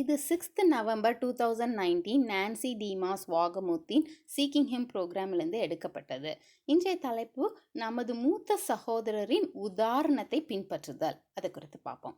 இது sixth November two thousand nineteen Nancy DeMoss வாகமூத்தின் seeking him ப்ரோக்ராமிலிருந்து எடுக்கப்பட்டது. இன்றைய தலைப்பு நமது மூத்த சகோதரரின் உதாரணத்தை பின்பற்றுதல். அதை குறித்து பார்ப்போம்.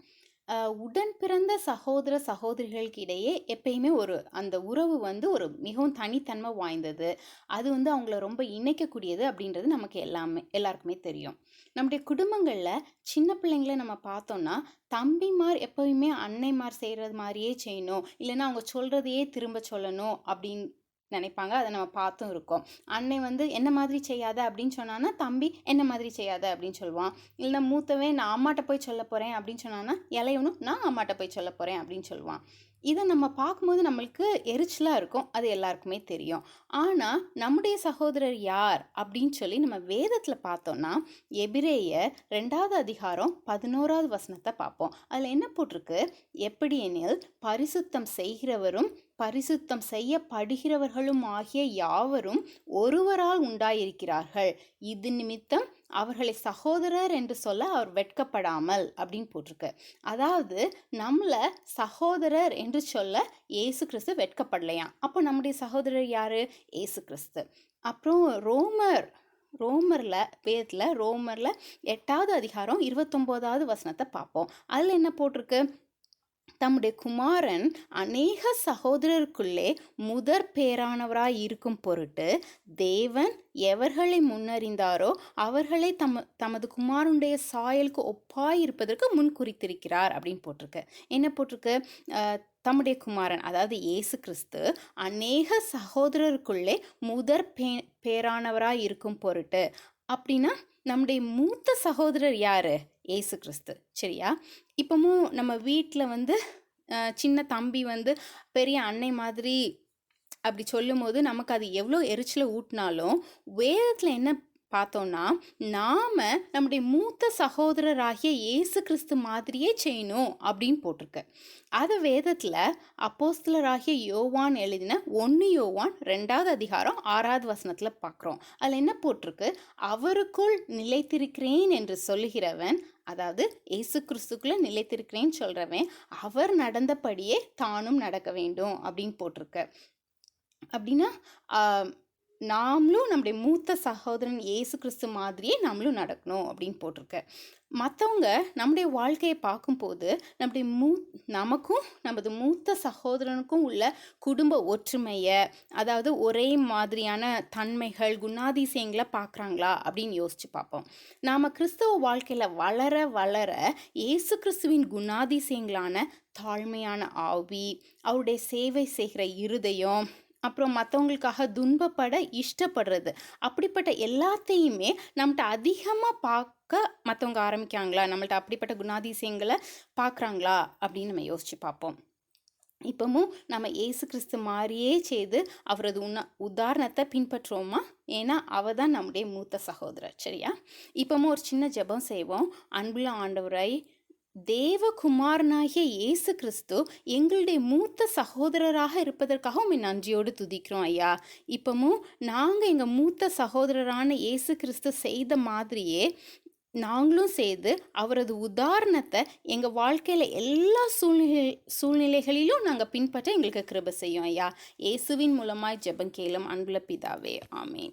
உடன் பிறந்த சகோதர சகோதரிகளுக்கு இடையே எப்பயுமே ஒரு அந்த உறவு வந்து ஒரு மிகவும் தனித்தன்மை வாய்ந்தது. அது வந்து அவங்கள ரொம்ப இணைக்கக்கூடியது அப்படின்றது நமக்கு எல்லாமே எல்லாருக்குமே தெரியும். நம்முடைய குடும்பங்களில் சின்ன பிள்ளைங்கள நம்ம பார்த்தோம்னா தம்பிமார் எப்போயுமே அன்னைமார் செய்கிறது மாதிரியே செய்யணும். இல்லைன்னா அவங்க சொல்கிறதையே திரும்ப சொல்லணும் அப்படின்னு நினைப்பாங்க. அதை நம்ம பார்த்தும் இருக்கோம். அன்னை வந்து என்ன மாதிரி செய்யாத? அப்படின்னு சொன்னான்னா தம்பி என்ன மாதிரி செய்யாத? அப்படின்னு சொல்லுவான். இல்லைன்னா மூத்தவன் நான் அம்மாட்ட போய் சொல்ல போகிறேன் அப்படின்னு சொன்னான்னா இளையவனும் நான் அம்மாட்ட போய் சொல்ல போகிறேன் அப்படின்னு சொல்லுவான். இதை நம்ம பார்க்கும்போது நம்மளுக்கு எரிச்சலாக இருக்கும். அது எல்லாருக்குமே தெரியும். ஆனால் நம்முடைய சகோதரர் யார்? அப்படின்னு சொல்லி நம்ம வேதத்தில் பார்த்தோம்னா எபிரேயர் ரெண்டாவது அதிகாரம் பதினோராவது வசனத்தை பார்ப்போம். அதில் என்ன போட்டிருக்கு? எப்படி எனில் பரிசுத்தம் செய்கிறவரும் பரிசுத்தம் செய்யப்படுகிறவர்களும் ஆகிய யாவரும் ஒருவரால் உண்டாயிருக்கிறார்கள். இது நிமித்தம் அவர்களை சகோதரர் என்று சொல்ல அவர் வெட்கப்படாமல் அப்படின்னு போட்டிருக்கு. அதாவது நம்மளை சகோதரர் என்று சொல்ல ஏசு கிறிஸ்து வெட்கப்படலையாம் அப்போ நம்முடைய சகோதரர் யாரு? ஏசு கிறிஸ்து. அப்புறம் ரோமர் ரோமரில் வேதத்தில் ரோமரில் எட்டாவது அதிகாரம் இருபத்தொம்போதாவது வசனத்தை பார்ப்போம். அதில் என்ன போட்டிருக்கு? தம்முடைய குமாரன் அநேக சகோதரருக்குள்ளே முதற் பேரானவராய் இருக்கும் பொருட்டு தேவன் எவர்களை முன்னறிந்தாரோ அவர்களை தம் தமது குமாரனுடைய சாயலுக்கு ஒப்பாய் இருப்பதற்கு முன் குறித்திருக்கிறார் அப்படின்னு போட்டிருக்கு. என்ன போட்டிருக்கு? தம்முடைய குமாரன் அதாவது இயேசு கிறிஸ்து அநேக சகோதரருக்குள்ளே முதற் பே பேரானவராய் இருக்கும் பொருட்டு. அப்படின்னா நம்முடைய மூத்த சகோதரர் யாரு? ஏசு கிறிஸ்து. சரியா? இப்போவும் நம்ம வீட்டில் வந்து சின்ன தம்பி வந்து பெரிய அன்னை மாதிரி அப்படி சொல்லும்போது நமக்கு அது எவ்வளோ எரிச்சலை ஊட்டினாலும் வேதத்தில் என்ன பார்த்தோம்னா நாம் நம்முடைய மூத்த சகோதரராகிய இயேசு கிறிஸ்து மாதிரியே செய்யணும் அப்படின்னு போட்டிருக்கு. அதை வேதத்தில் அப்போஸ்தலராகிய யோவான் எழுதின ஒன்று யோவான் ரெண்டாவது அதிகாரம் ஆறாவது வசனத்தில் பார்க்குறோம் அதில் என்ன போட்டிருக்கு? அவருக்குள் நிலைத்திருக்கிறேன் என்று சொல்லுகிறவன் அதாவது இயேசு கிறிஸ்துக்குள்ளே நிலைத்திருக்கிறேன்னு சொல்கிறவன் அவர் நடந்தபடியே தானும் நடக்க வேண்டும் அப்படின்னு போட்டிருக்கு. அப்படின்னா நாமளும் நம்முடைய மூத்த சகோதரன் இயேசு கிறிஸ்து மாதிரியே நம்மளும் நடக்கணும் அப்படின்னு போட்டிருக்கு. மற்றவங்க நம்முடைய வாழ்க்கையை பார்க்கும்போது நம்முடைய மூ நமக்கும் நமது மூத்த சகோதரனுக்கும் உள்ள குடும்ப ஒற்றுமையை அதாவது ஒரே மாதிரியான தன்மைகள் குணாதிசயங்களை பார்க்குறாங்களா அப்படின்னு யோசிச்சு பார்ப்போம். நாம் கிறிஸ்தவ வாழ்க்கையில் வளர வளர இயேசு கிறிஸ்துவின் குணாதிசயங்களான தாழ்மையான ஆவி அவருடைய சேவை செய்கிற இருதயம் அப்புறம் மற்றவங்களுக்காக துன்பப்பட இஷ்டப்படுறது. அப்படிப்பட்ட எல்லாத்தையுமே நம்மகிட்ட அதிகமாக பார்க்க மற்றவங்க ஆரம்பிக்காங்களா நம்மள்ட்ட அப்படிப்பட்ட குணாதிசயங்களை பார்க்குறாங்களா? அப்படின்னு நம்ம யோசித்து பார்ப்போம். இப்போவும் நம்ம ஏசு கிறிஸ்து மாதிரியே செய்து அவரது உன்ன உதாரணத்தை பின்பற்றுவோமா? ஏன்னா அவ தான் நம்முடைய மூத்த சகோதரர். சரியா? இப்போவும் ஒரு சின்ன ஜெபம் செய்வோம். அன்புள்ள ஆண்டவராய் தேவகுமாரனாகிய இயேசு கிறிஸ்து எங்களுடைய மூத்த சகோதரராக இருப்பதற்காக உண்மை நன்றியோடு துதிக்கிறோம் ஐயா. இப்பமும் நாங்கள் எங்கள் மூத்த சகோதரரான இயேசு கிறிஸ்து செய்த மாதிரியே நாங்களும் செய்து அவரது உதாரணத்தை எங்கள் வாழ்க்கையில் எல்லா சூழ்நிலை சூழ்நிலைகளிலும் நாங்கள் பின்பற்ற எங்களுக்கு கிருப செய்யும் ஐயா. இயேசுவின் மூலமாய் ஜெபம் கேளும் அன்புல பிதாவே. ஆமேன்.